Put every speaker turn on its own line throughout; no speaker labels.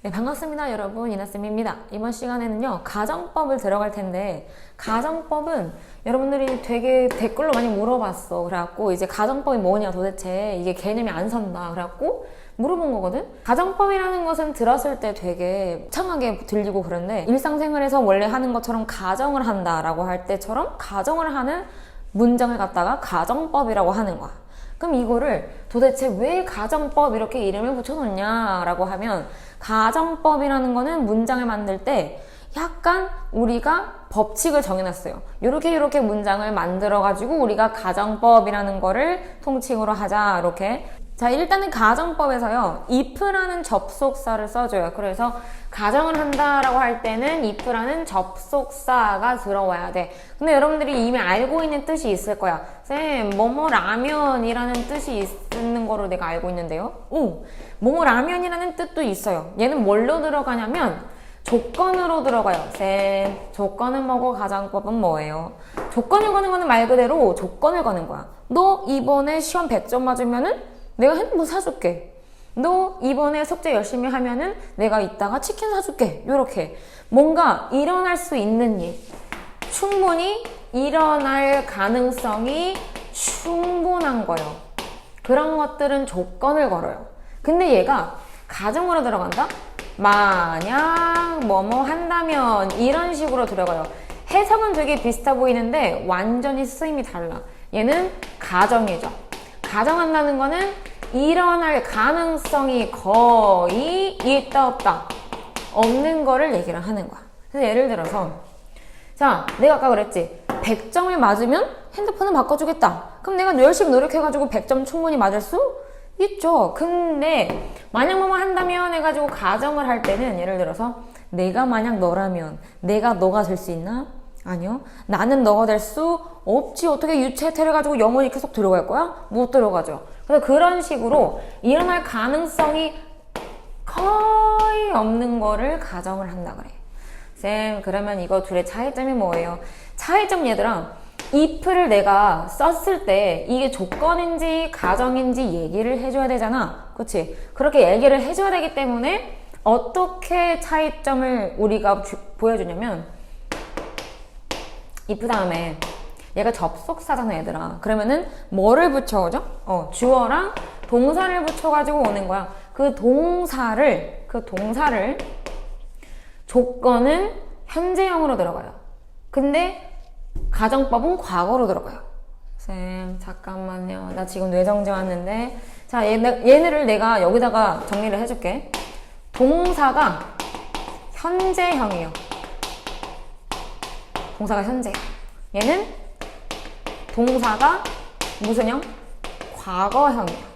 네, 반갑습니다, 여러분. 이나쌤입니다. 이번 시간에는요, 가정법을 들어갈 텐데, 가정법은 여러분들이 되게 댓글로 많이 물어봤어. 그래갖고, 이제 가정법이 뭐냐 도대체, 이게 개념이 안 선다. 그래갖고, 물어본 거거든? 가정법이라는 것은 들었을 때 되게 창하게 들리고 그런데, 일상생활에서 원래 하는 것처럼 가정을 한다 라고 할 때처럼, 가정을 하는 문장을 갖다가 가정법이라고 하는 거야. 그럼 이거를 도대체 왜 가정법 이렇게 이름을 붙여놓냐라고 하면 가정법이라는 거는 문장을 만들 때 약간 우리가 법칙을 정해놨어요. 이렇게 이렇게 문장을 만들어가지고 우리가 가정법이라는 거를 통칭으로 하자 이렇게 자 일단은 가정법에서요 if라는 접속사를 써줘요. 그래서 가정을 한다라고 할 때는 if라는 접속사가 들어와야 돼. 근데 여러분들이 이미 알고 있는 뜻이 있을 거야. 쌤, 뭐뭐 라면이라는 뜻이 있는 거로 내가 알고 있는데요. 오, 뭐뭐 라면이라는 뜻도 있어요. 얘는 뭘로 들어가냐면 조건으로 들어가요. 쌤, 조건을 뭐고 가정법은 뭐예요? 조건을 거는 거는 말 그대로 조건을 거는 거야. 너 이번에 시험 100점 맞으면은 내가 핸드폰 사줄게. 너 이번에 숙제 열심히 하면은 내가 이따가 치킨 사줄게. 요렇게. 뭔가 일어날 수 있는 일. 충분히 일어날 가능성이 충분한 거예요. 그런 것들은 조건을 걸어요. 근데 얘가 가정으로 들어간다? 만약 뭐뭐 한다면 이런 식으로 들어가요. 해석은 되게 비슷해 보이는데 완전히 쓰임이 달라. 얘는 가정이죠. 가정한다는 거는 일어날 가능성이 거의 있다 없다 없는 거를 얘기를 하는 거야. 그래서 예를 들어서 자 내가 아까 그랬지 100점을 맞으면 핸드폰을 바꿔주겠다. 그럼 내가 열심히 노력해가지고 100점 충분히 맞을 수 있죠. 근데 만약 뭐뭐 한다면 해가지고 가정을 할 때는 예를 들어서 내가 만약 너라면 내가 너가 될 수 있나? 아니요. 나는 너가 될 수 없지. 어떻게 유체태를 가지고 영원히 계속 들어갈 거야? 못 들어가죠. 그래서 그런 식으로 일어날 가능성이 거의 없는 거를 가정을 한다 그래. 쌤, 그러면 이거 둘의 차이점이 뭐예요? 차이점 얘들아, if를 내가 썼을 때 이게 조건인지 가정인지 얘기를 해줘야 되잖아. 그치? 그렇게 얘기를 해줘야 되기 때문에 어떻게 차이점을 우리가 주- 보여주냐면 if 다음에 얘가 접속사잖아 얘들아. 그러면은 뭐를 붙여오죠? 어 주어랑 동사를 붙여가지고 오는 거야. 그 동사를 그 동사를 조건은 현재형으로 들어가요. 근데 가정법은 과거로 들어가요. 쌤 잠깐만요. 나 지금 뇌정지 왔는데. 자 얘, 얘네를 내가 여기다가 정리를 해줄게. 동사가 현재형이에요 동사가 현재. 얘는 동사가 무슨 형? 과거형이야.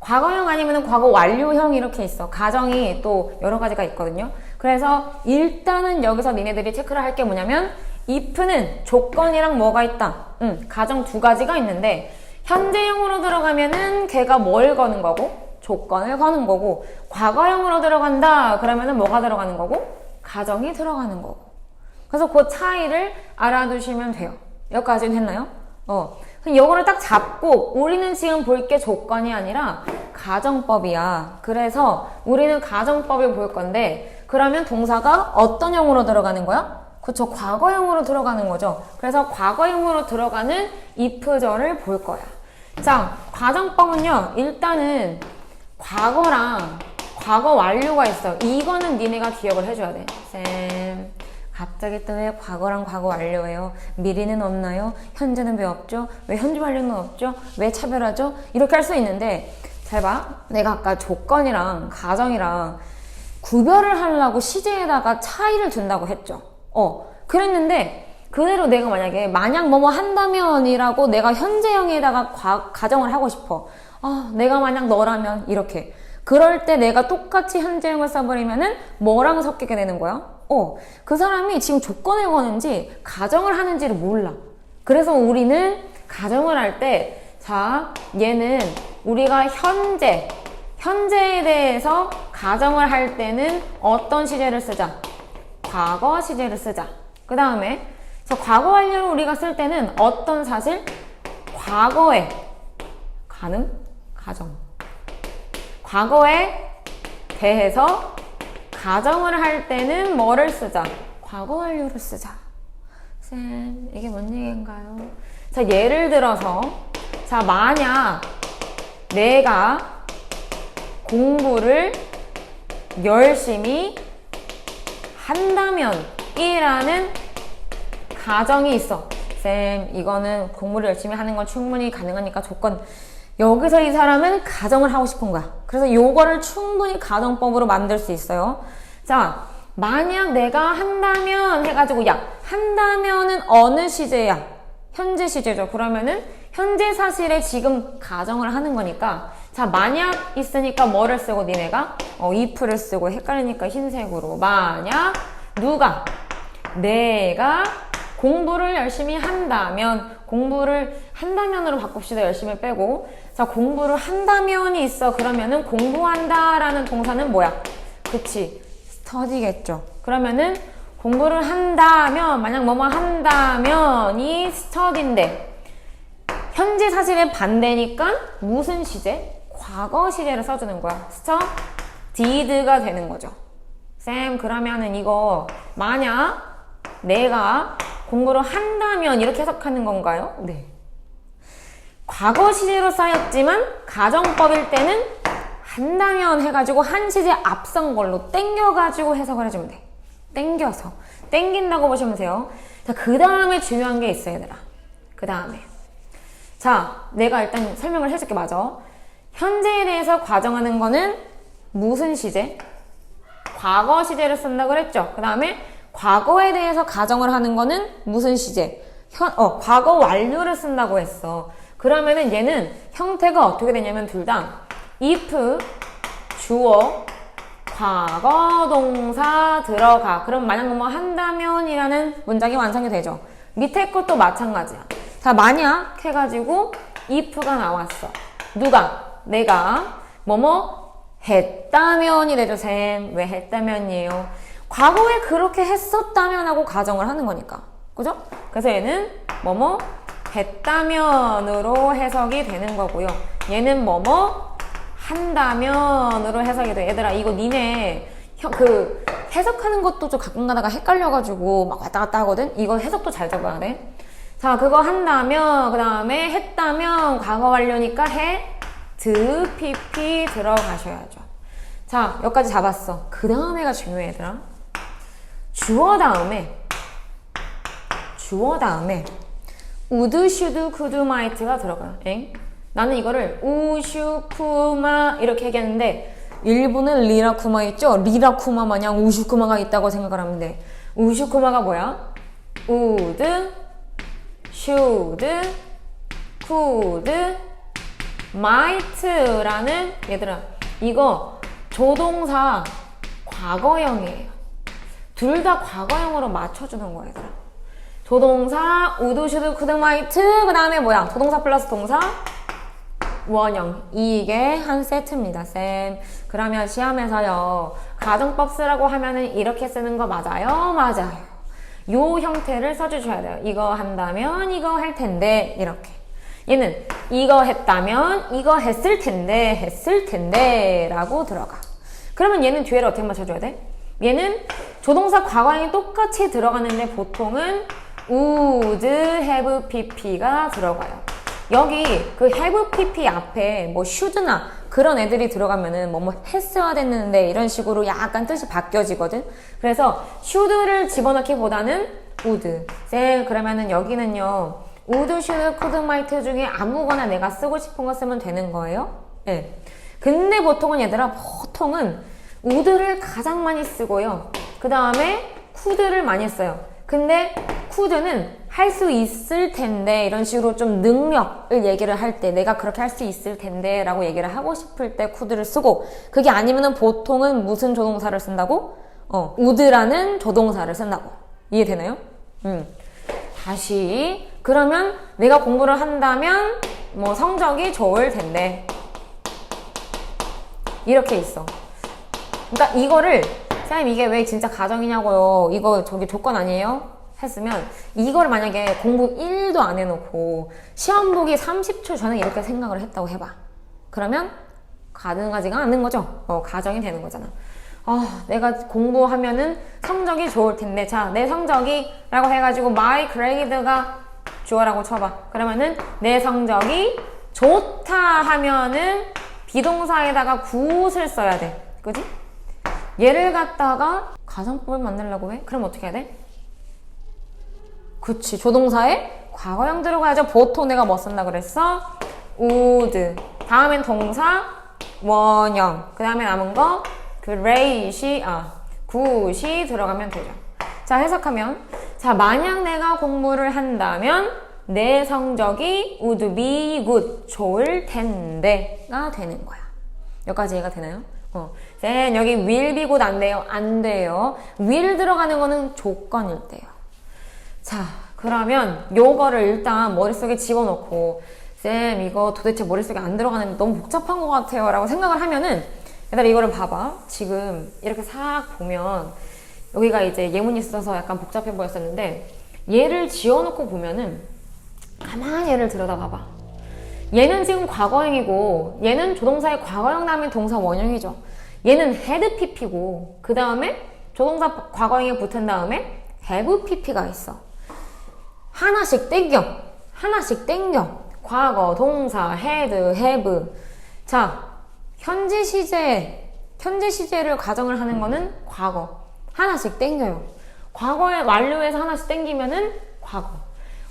과거형 아니면 과거 완료형 이렇게 있어. 가정이 또 여러 가지가 있거든요. 그래서 일단은 여기서 니네들이 체크를 할 게 뭐냐면 if는 조건이랑 뭐가 있다. 응, 가정 두 가지가 있는데 현재형으로 들어가면은 걔가 뭘 거는 거고 조건을 거는 거고 과거형으로 들어간다 그러면은 뭐가 들어가는 거고 가정이 들어가는 거고 그래서 그 차이를 알아두시면 돼요. 여기까지는 했나요? 어. 그럼 요거를 딱 잡고 우리는 지금 볼 게 조건이 아니라 가정법이야. 그래서 우리는 가정법을 볼 건데 그러면 동사가 어떤 형으로 들어가는 거야? 그쵸. 과거형으로 들어가는 거죠. 그래서 과거형으로 들어가는 if절을 볼 거야. 자, 가정법은요. 일단은 과거랑 과거 완료가 있어. 이거는 니네가 기억을 해줘야 돼. 쌤. 갑자기 또 왜 과거랑 과거 완료예요? 미래는 없나요? 현재는 왜 없죠? 왜 현재 완료는 없죠? 왜 차별하죠? 이렇게 할 수 있는데 잘 봐. 내가 아까 조건이랑 가정이랑 구별을 하려고 시제에다가 차이를 둔다고 했죠. 어, 그랬는데 그대로 내가 만약에 만약 뭐뭐 한다면이라고 내가 현재형에다가 과- 가정을 하고 싶어. 아, 내가 만약 너라면 이렇게. 그럴 때 내가 똑같이 현재형을 써버리면은 뭐랑 섞이게 되는 거야? 어, 그 사람이 지금 조건을 거는지 가정을 하는지를 몰라. 그래서 우리는 가정을 할 때, 자, 얘는 우리가 현재, 현재에 대해서 가정을 할 때는 어떤 시제를 쓰자? 과거 시제를 쓰자. 그 다음에, 저 과거 완료를 우리가 쓸 때는 어떤 사실? 과거에 가능? 가정. 과거에 대해서 가정을 할 때는 뭐를 쓰자? 과거 완료를 쓰자. 쌤, 이게 뭔 얘기인가요? 자, 예를 들어서, 자, 만약 내가 공부를 열심히 한다면 이라는 가정이 있어. 쌤, 이거는 공부를 열심히 하는 건 충분히 가능하니까 조건. 여기서 이 사람은 가정을 하고 싶은 거야. 그래서 요거를 충분히 가정법으로 만들 수 있어요. 자, 만약 내가 한다면 해가지고, 야, 한다면은 어느 시제야? 현재 시제죠. 그러면은 현재 사실에 지금 가정을 하는 거니까. 자, 만약 있으니까 뭐를 쓰고 니네가? 어, if를 쓰고 헷갈리니까 흰색으로. 만약 누가 내가 공부를 열심히 한다면 공부를 한다면으로 바꿉시다 열심히 빼고 자 공부를 한다면이 있어. 그러면은 공부한다라는 동사는 뭐야? 그치. 스터디겠죠. 그러면은 공부를 한다면 만약 뭐뭐 한다면이 스터디인데 현재 사실의 반대니까 무슨 시제? 과거 시제를 써주는 거야. 스터 did가 되는 거죠. 쌤 그러면은 이거 만약 내가 공부를 한다면 이렇게 해석하는 건가요? 네. 과거 시제로 쌓였지만 가정법일 때는 한다면 해가지고 한 시제 앞선 걸로 땡겨가지고 해석을 해주면 돼. 땡겨서. 땡긴다고 보시면 돼요. 자, 그 다음에 중요한 게 있어, 얘들아. 그 다음에. 자, 내가 일단 설명을 해줄게, 맞아. 현재에 대해서 과정하는 거는 무슨 시제? 과거 시제를 쓴다고 그랬죠. 그 다음에 과거에 대해서 가정을 하는 거는 무슨 시제? 현, 어, 과거 완료를 쓴다고 했어. 그러면은 얘는 형태가 어떻게 되냐면 둘 다 if, 주어, 과거 동사 들어가. 그럼 만약 뭐 한다면 이라는 문장이 완성이 되죠. 밑에 것도 마찬가지야. 자, 만약 해가지고 if가 나왔어. 누가? 내가 뭐뭐 했다면이 되죠, 쌤. 왜 했다면이에요? 과거에 그렇게 했었다면 하고 가정을 하는 거니까. 그죠? 그래서 얘는 뭐뭐 했다면으로 해석이 되는 거고요. 얘는 뭐뭐 한다면으로 해석이 돼. 얘들아, 이거 니네 형, 그 해석하는 것도 좀 가끔 가다가 헷갈려가지고 막 왔다 갔다 하거든? 이거 해석도 잘 잡아야 돼. 자, 그거 한다면, 그 다음에 했다면, 과거 완료니까 해, 드, pp 들어가셔야죠. 자, 여기까지 잡았어. 그 다음에가 중요해, 얘들아. 주어 다음에 주어 다음에 would, should, could, might가 들어가요. 엥? 나는 이거를 우슈 쿠마 이렇게 얘기했는데 일본은 리라쿠마 있죠? 리라쿠마 마냥 우슈쿠마가 있다고 생각을 하면 돼. 우슈쿠마가 뭐야? would, should, could, might라는 얘들아 이거 조동사 과거형이에요. 둘 다 과거형으로 맞춰주는 거야, 얘들아. 조동사, 우드, 슈드, 쿠드, 마이트, 그 다음에 뭐야? 조동사 플러스 동사, 원형. 이게 한 세트입니다, 쌤. 그러면 시험에서요, 가정법 쓰라고 하면은 이렇게 쓰는 거 맞아요? 맞아요. 요 형태를 써주셔야 돼요. 이거 한다면 이거 할 텐데, 이렇게. 얘는 이거 했다면 이거 했을 텐데, 했을 텐데, 라고 들어가. 그러면 얘는 뒤에를 어떻게 맞춰줘야 돼? 얘는 조동사 과거형이 똑같이 들어가는데 보통은 would, have, pp가 들어가요. 여기 그 have, pp 앞에 뭐 should나 그런 애들이 들어가면은 뭐뭐 했어야 됐는데 이런 식으로 약간 뜻이 바뀌어지거든. 그래서 should를 집어넣기보다는 would. 쌤 그러면은 여기는요. would, should, could, might 중에 아무거나 내가 쓰고 싶은 거 쓰면 되는 거예요. 예. 네. 근데 보통은 얘들아 보통은 would를 가장 많이 쓰고요. 그 다음에 could를 많이 써요. 근데 could는 할 수 있을 텐데 이런 식으로 좀 능력을 얘기를 할 때 내가 그렇게 할 수 있을 텐데 라고 얘기를 하고 싶을 때 could를 쓰고 그게 아니면은 보통은 무슨 조동사를 쓴다고? 어, would라는 조동사를 쓴다고 이해되나요? 음. 다시 그러면 내가 공부를 한다면 뭐 성적이 좋을 텐데 이렇게 있어 그러니까 이거를 쌤 이게 왜 진짜 가정이냐고요 이거 저기 조건 아니에요? 했으면 이걸 만약에 공부 1도 안 해놓고 시험 보기 30초 전에 이렇게 생각을 했다고 해봐. 그러면 가능하지가 않는 거죠. 어, 가정이 되는 거잖아. 아, 내가 공부하면은 성적이 좋을 텐데. 자, 내 성적이 라고 해가지고 my grade가 주어라고 쳐봐. 그러면은 내 성적이 좋다 하면은 비동사에다가 굿을 써야 돼. 그지? 얘를 갖다가 가정법을 만들려고 해? 그럼 어떻게 해야 돼? 그치. 조동사에 과거형 들어가야죠. 보통 내가 뭐 쓴다 그랬어? would. 다음엔 동사 원형. 그 다음에 남은 거 great이, 아, 굿이 들어가면 되죠. 자, 해석하면. 자, 만약 내가 공부를 한다면 내 성적이 would be good. 좋을 텐데가 되는 거야. 여기까지 이해가 되나요? 어. 쌤, 여기 will be good 안 돼요? 안 돼요. will 들어가는 거는 조건일 때요. 자, 그러면 요거를 일단 머릿속에 집어넣고 쌤 이거 도대체 머릿속에 안 들어가는데 너무 복잡한 것 같아요 라고 생각을 하면은 얘들아 이거를 봐봐 지금 이렇게 싹 보면 여기가 이제 예문이 써서 약간 복잡해 보였었는데 얘를 지어놓고 보면은 가만히 얘를 들여다봐봐 얘는 지금 과거형이고 얘는 조동사의 과거형 다음에 동사 원형이죠 얘는 had pp고 그 다음에 조동사 과거형에 붙은 다음에 have pp가 있어 하나씩 땡겨. 하나씩 땡겨. 과거, 동사, had, have. 자, 현재 시제, 현재 시제를 가정을 하는 거는 과거. 하나씩 땡겨요. 과거의 완료에서 하나씩 땡기면은 과거.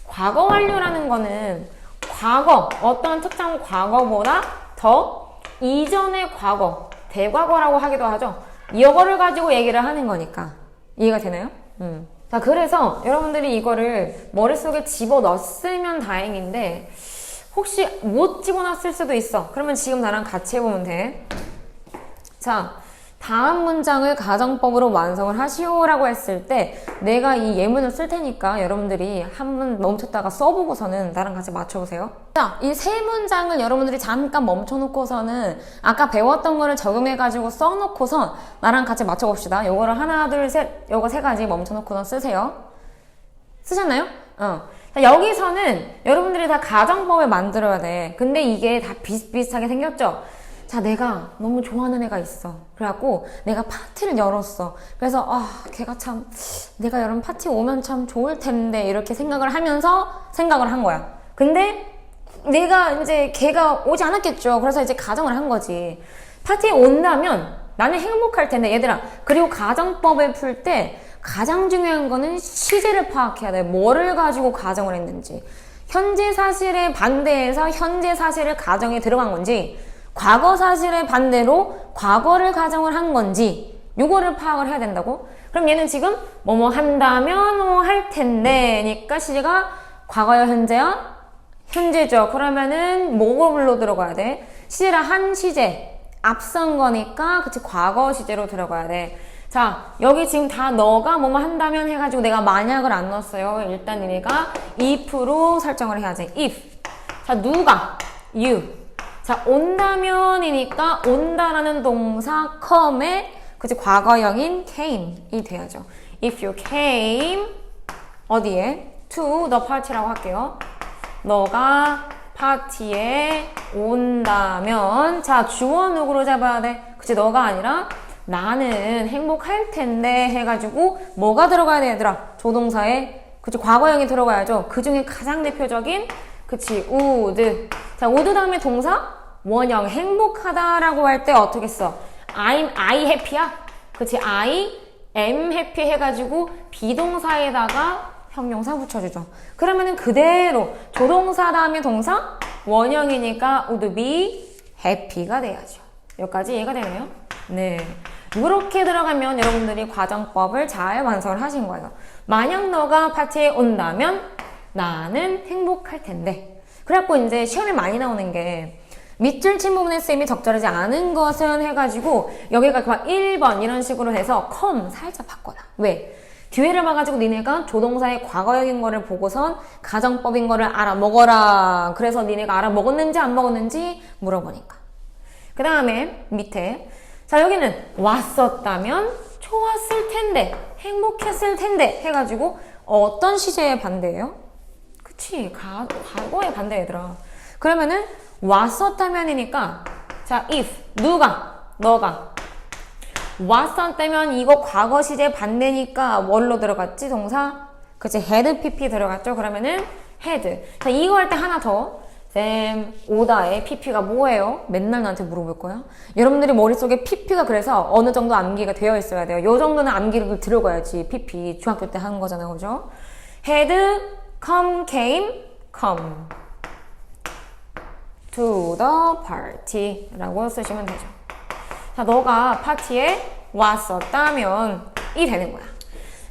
과거 완료라는 거는 과거, 어떤 특정 과거보다 더 이전의 과거, 대과거라고 하기도 하죠. 이거를 가지고 얘기를 하는 거니까. 이해가 되나요? 음. 자, 그래서 여러분들이 이거를 머릿속에 집어 넣었으면 다행인데, 혹시 못 집어넣었을 수도 있어. 그러면 지금 나랑 같이 해보면 돼. 자, 다음 문장을 가정법으로 완성을 하시오라고 했을 때 내가 이 예문을 쓸 테니까 여러분들이 한 번 멈췄다가 써보고서는 나랑 같이 맞춰보세요. 자, 이 세 문장을 여러분들이 잠깐 멈춰놓고서는 아까 배웠던 거를 적용해가지고 써놓고선 나랑 같이 맞춰봅시다. 요거를 하나, 둘, 셋, 요거 세 가지 멈춰놓고선 쓰세요. 쓰셨나요? 어. 자, 여기서는 여러분들이 다 가정법을 만들어야 돼. 근데 이게 다 비슷비슷하게 생겼죠? 자, 내가 너무 좋아하는 애가 있어. 그래갖고 내가 파티를 열었어. 그래서, 아, 걔가 참, 내가 여름 파티 오면 참 좋을 텐데, 이렇게 생각을 하면서 생각을 한 거야. 근데 내가 이제 걔가 오지 않았겠죠. 그래서 이제 가정을 한 거지. 파티에 온다면 나는 행복할 텐데, 얘들아. 그리고 가정법을 풀 때 가장 중요한 거는 시제를 파악해야 돼. 뭐를 가지고 가정을 했는지. 현재 사실에 반대해서 현재 사실을 가정에 들어간 건지, 과거 사실에 반대로 과거를 가정을 한 건지 요거를 파악을 해야 된다고? 그럼 얘는 지금 뭐뭐 한다면 뭐 할 텐데 니까 시제가 과거야 현재야? 현재죠. 그러면은 뭐로 들어가야 돼? 시제라 한 시제 앞선 거니까 그치 과거 시제로 들어가야 돼. 자 여기 지금 다 너가 뭐뭐 한다면 해가지고 내가 만약을 안 넣었어요. 일단 얘네가 if로 설정을 해야지. if 자 누가 you 자, 온다면이니까 온다라는 동사 come에 그치 과거형인 came이 돼야죠. If you came 어디에? to the party라고 할게요. 너가 파티에 온다면 자, 주어 누구로 잡아야 돼? 그치 너가 아니라 나는 행복할 텐데 해가지고 뭐가 들어가야 돼 얘들아? 조동사에 그치 과거형이 들어가야죠. 그 중에 가장 대표적인 그치 would 자 would 다음에 동사 원형 행복하다라고 할 때 어떻게 써? I'm I happy야? 그치 I am happy 해가지고 비동사에다가 형용사 붙여주죠. 그러면은 그대로 조동사 다음에 동사 원형이니까 would be happy가 돼야죠. 여기까지 이해가 되나요? 네. 이렇게 들어가면 여러분들이 과정법을 잘 완성을 하신 거예요. 만약 너가 파티에 온다면 나는 행복할 텐데. 그래갖고 이제 시험에 많이 나오는 게 밑줄 친 부분에 쓰임이 적절하지 않은 것은 해가지고 여기가 막 1번 이런 식으로 해서 컴 살짝 바꿔놔. 왜? 기회를 봐가지고 니네가 조동사의 과거형인 거를 보고선 가정법인 거를 알아먹어라. 그래서 니네가 알아먹었는지 안 먹었는지 물어보니까. 그 다음에 밑에 자 여기는 왔었다면 좋았을 텐데 행복했을 텐데 해가지고 어떤 시제의 반대예요? 그치 가, 과거의 반대 얘들아. 그러면은 왔었다면이니까 자 if 누가 너가 왔었 때면 이거 과거 시제 반대니까 뭘로 들어갔지 동사? 그치 had pp 들어갔죠? 그러면은 had 자 이거 할 때 하나 더 쌤, 오다의 pp가 뭐예요? 맨날 나한테 물어볼 거야? 여러분들이 머릿속에 pp가 그래서 어느 정도 암기가 되어 있어야 돼요. 요 정도는 암기를 들어가야지 pp 중학교 때 하는 거잖아요. 그죠? had come, came, come to the party 라고 쓰시면 되죠. 자, 너가 파티에 왔었다면 이 되는 거야.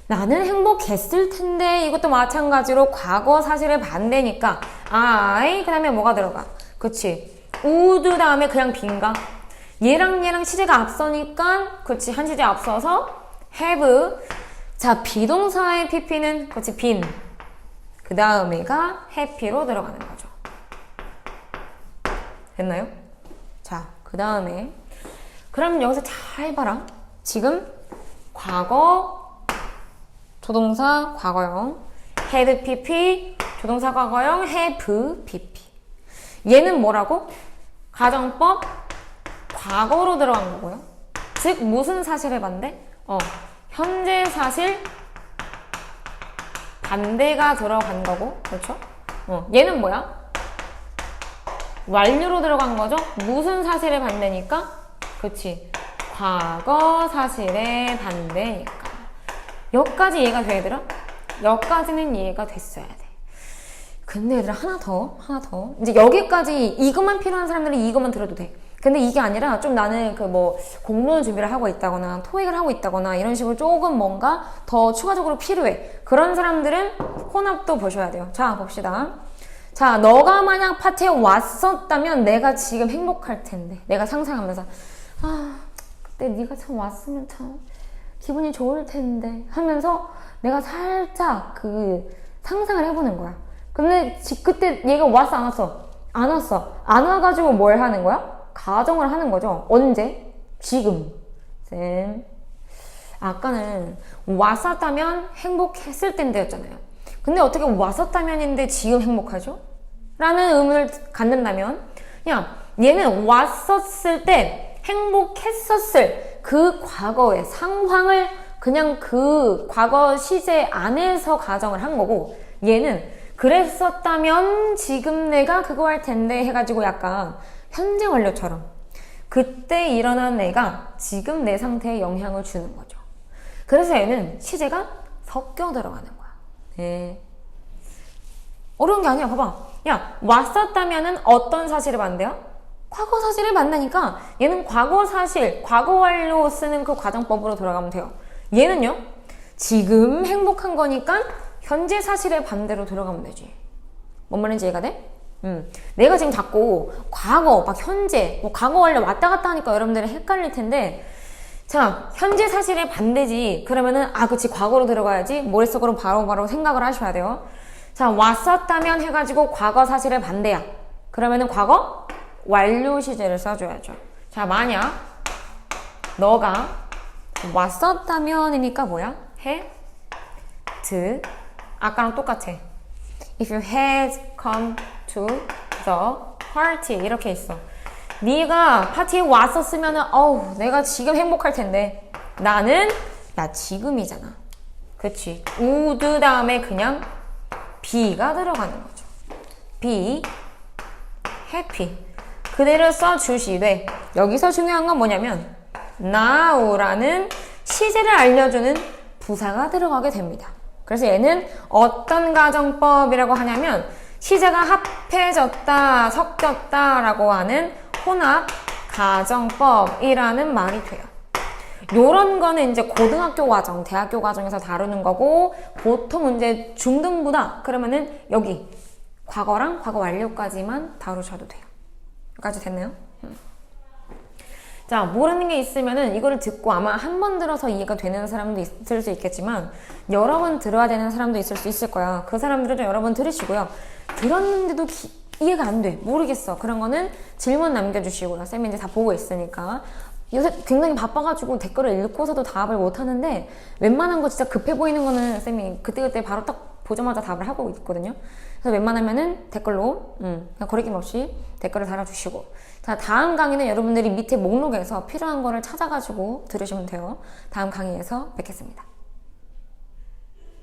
나는 행복했을 텐데 이것도 마찬가지로 과거 사실의 반대니까 I 그 다음에 뭐가 들어가? 그치 would 다음에 그냥 빈가? 얘랑 얘랑 시제가 앞서니까 그치 한 시제 앞서서 have 자 비동사의 pp는 그치 빈 그 다음에가 happy로 들어가는 거죠 됐나요? 자 그 다음에 그럼 여기서 잘 봐라 지금 과거 조동사 과거형 had pp 조동사 과거형 have pp 얘는 뭐라고? 가정법 과거로 들어간 거고요 즉 무슨 사실의 반대? 어 현재 사실 반대가 들어간 거고 그렇죠? 어 얘는 뭐야? 완료로 들어간 거죠? 무슨 사실의 반대니까? 그치. 과거 사실의 반대니까. 여기까지 이해가 돼 얘들아? 여기까지는 이해가 됐어야 돼. 근데 얘들아 하나 더 하나 더. 이제 여기까지 이것만 필요한 사람들은 이것만 들어도 돼. 근데 이게 아니라 좀 나는 그 뭐 공무원 준비를 하고 있다거나 토익을 하고 있다거나 이런 식으로 조금 뭔가 더 추가적으로 필요해. 그런 사람들은 혼합도 보셔야 돼요. 자 봅시다 자 너가 만약 파티에 왔었다면 내가 지금 행복할 텐데 내가 상상하면서 아 그때 네가 참 왔으면 참 기분이 좋을 텐데 하면서 내가 살짝 그 상상을 해보는 거야. 근데 지, 그때 얘가 왔어 안 왔어? 안 왔어. 안 와가지고 뭘 하는 거야? 가정을 하는 거죠. 언제? 지금. 쌤. 아까는 왔었다면 행복했을 텐데였잖아요. 근데 어떻게 왔었다면인데 지금 행복하죠? 라는 의문을 갖는다면 그냥 얘는 왔었을 때 행복했었을 그 과거의 상황을 그냥 그 과거 시제 안에서 가정을 한 거고 얘는 그랬었다면 지금 내가 그거 할 텐데 해가지고 약간 현재 완료처럼 그때 일어난 내가 지금 내 상태에 영향을 주는 거죠. 그래서 얘는 시제가 섞여 들어가는 거야. 네. 어려운 게 아니야. 봐봐. 야, 왔었다면은 어떤 사실을 반대야? 과거 사실을 만나니까 얘는 과거 사실, 과거 완료 쓰는 그 과정법으로 돌아가면 돼요. 얘는요, 지금 행복한 거니까 현재 사실의 반대로 들어가면 되지. 뭔 말인지 이해가 돼? 음. 내가 지금 자꾸 과거, 막 현재, 뭐 과거 완료 왔다 갔다 하니까 여러분들이 헷갈릴 텐데, 자, 현재 사실의 반대지. 그러면은, 아, 그치, 과거로 들어가야지. 머릿속으로 바로바로 생각을 하셔야 돼요. 자, 왔었다면 해가지고 과거 사실의 반대야. 그러면은 과거 완료 시제를 써줘야죠. 자, 만약 너가 왔었다면이니까 뭐야? had 아까랑 똑같아. If you had come to the party 이렇게 있어. 네가 파티에 왔었으면은 어우 내가 지금 행복할 텐데 나는 나 지금이잖아. 그치? would 다음에 그냥 be가 들어가는 거죠. be happy 그대로 써주시되 여기서 중요한 건 뭐냐면 now라는 시제를 알려주는 부사가 들어가게 됩니다. 그래서 얘는 어떤 가정법이라고 하냐면 시제가 합해졌다, 섞였다 라고 하는 혼합 가정법이라는 말이 돼요. 요런 거는 이제 고등학교 과정, 대학교 과정에서 다루는 거고 보통 이제 중등부다 그러면은 여기 과거랑 과거 완료까지만 다루셔도 돼요. 여기까지 됐나요? 음. 자, 모르는 게 있으면은 이거를 듣고 아마 한 번 들어서 이해가 되는 사람도 있을 수 있겠지만 여러 번 들어야 되는 사람도 있을 수 있을 거야. 그 사람들은 여러 번 들으시고요. 들었는데도 기, 이해가 안 돼. 모르겠어. 그런 거는 질문 남겨주시고요. 쌤이 이제 다 보고 있으니까. 요새 굉장히 바빠가지고 댓글을 읽고서도 답을 못 하는데 웬만한 거 진짜 급해 보이는 거는 쌤이 그때그때 바로 딱 보자마자 답을 하고 있거든요. 그래서 웬만하면은 댓글로 음, 그냥 거리낌 없이 댓글을 달아주시고 자 다음 강의는 여러분들이 밑에 목록에서 필요한 거를 찾아가지고 들으시면 돼요. 다음 강의에서 뵙겠습니다.